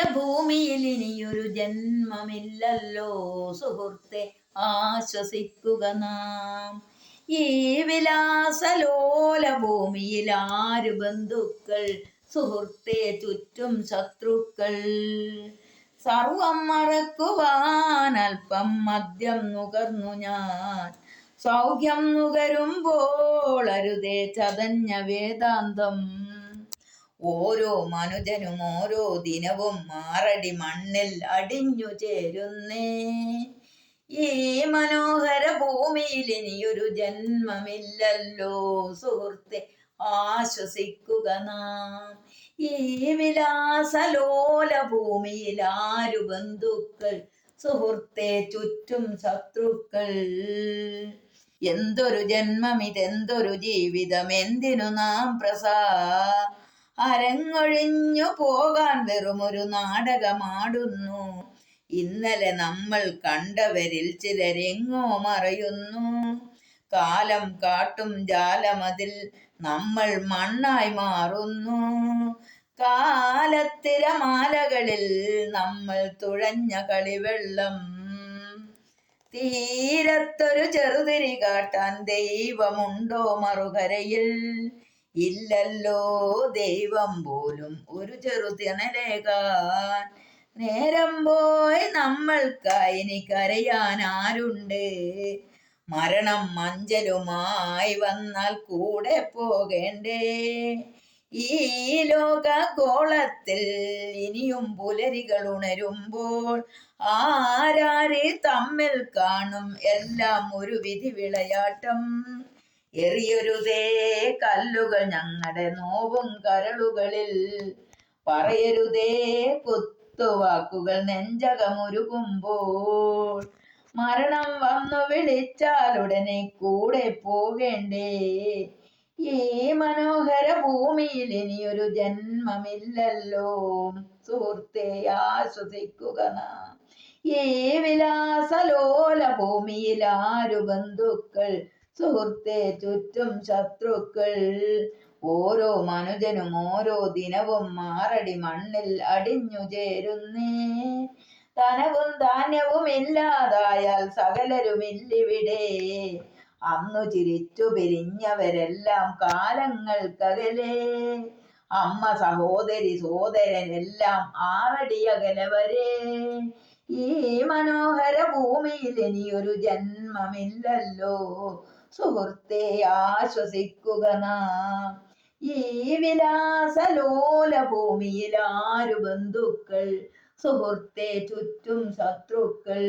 ഭൂമിയിൽ ഇനിയൊരു ജന്മമില്ലല്ലോ സുഹൃത്തെ ആശ്വസിക്കുക നാം. ഈ വിലാസലോല ഭൂമിയിൽ ആര് ബന്ധുക്കൾ സുഹൃത്തെ ചുറ്റും ശത്രുക്കൾ. സർവം മറക്കുവാൻ അല്പം മദ്യം നുകർന്നു ഞാൻ. സൗഖ്യം നുകരുമ്പോൾ അരുതേ ചതഞ്ഞ വേദാന്തം ഓരോ മനുജനും ഓരോ ദിനവും മാറടി മണ്ണിൽ അടിഞ്ഞു ചേരുന്നേ. ഈ മനോഹര ഭൂമിയിൽ ഇനിയൊരു ജന്മമില്ലല്ലോ. സുഹൃത്തെ ആശ്വസിക്കുക നാം. ഈ വിലാസലോല ഭൂമിയിൽ ആരു ബന്ധുക്കൾ? സുഹൃത്തെ ചുറ്റും ശത്രുക്കൾ. എന്തൊരു ജന്മം ഇതെന്തൊരു ജീവിതം? എന്തിനു നാം പ്രസാ അരങ്ങൊഴിഞ്ഞു പോകാൻ വെറുമൊരു നാടകമാടുന്നു. ഇന്നലെ നമ്മൾ കണ്ടവരിൽ ചിലരെങ്ങോ മറയുന്നു. കാലം കാട്ടും ജാലമതിൽ നമ്മൾ മണ്ണായി മാറുന്നു. കാലത്തിരമാലകളിൽ നമ്മൾ തുഴഞ്ഞ കളിവെള്ളം. തീരത്തൊരു ചെറുതിരി കാട്ടാൻ ദൈവമുണ്ടോ മറുകരയിൽ? ഇല്ലല്ലോ ദൈവം പോലും ഒരു ചെറുതിണലേകാൻ നേരം പോയി നമ്മൾക്കായി കരയാൻ ആരുണ്ട്? മരണം മഞ്ചലുമായി വന്നാൽ കൂടെ പോകേണ്ടേ? ഈ ലോക ലോകഗോളത്തിൽ ഇനിയും പുലരികൾ ഉണരുമ്പോൾ ആരാരെ തമ്മിൽ കാണും? എല്ലാം ഒരു വിധി വിളയാട്ടം. എറിയരുതേ കല്ലുകൾ ഞങ്ങളുടെ നോവും കരളുകളിൽ. പറയരുതേ കുത്തുവാക്കുകൾ നെഞ്ചകമുരുകുമ്പോൾ. മരണം വന്നു വിളിച്ചാൽ ഉടനെ കൂടെ പോകേണ്ടേ. ഈ മനോഹര ഭൂമിയിൽ ഇനിയൊരു ജന്മമില്ലല്ലോ. സുഹൃത്തെ ആശ്വസിക്കുക നാം. ഈ വിലാസലോല ഭൂമിയിൽ ആരു ബന്ധുക്കൾ സുഹൃത്തെ ചുറ്റും ശത്രുക്കൾ. ഓരോ മനുജനും ഓരോ ദിനവും മാറടി മണ്ണിൽ അടിഞ്ഞു ചേരുന്നേ. ധനവും ധാന്യവും ഇല്ലാതായാൽ സകലരുമില്ലിവിടെ അന്നു ചിരിച്ചു പിരിഞ്ഞവരെല്ലാം കാലങ്ങൾക്കകലേ അമ്മ സഹോദരി സോദരനെല്ലാം ആറടിയകലവരെ ഈ മനോഹര ഭൂമിയിൽ ഇനിയൊരു ജന്മമില്ലല്ലോ. സുഹൃത്തെ ആശ്വസിക്കുക നാം. ഈ വിലാസലോല ഭൂമിയിൽ ആരു ബന്ധുക്കൾ? സുഹൃത്തെ ചുറ്റും ശത്രുക്കൾ.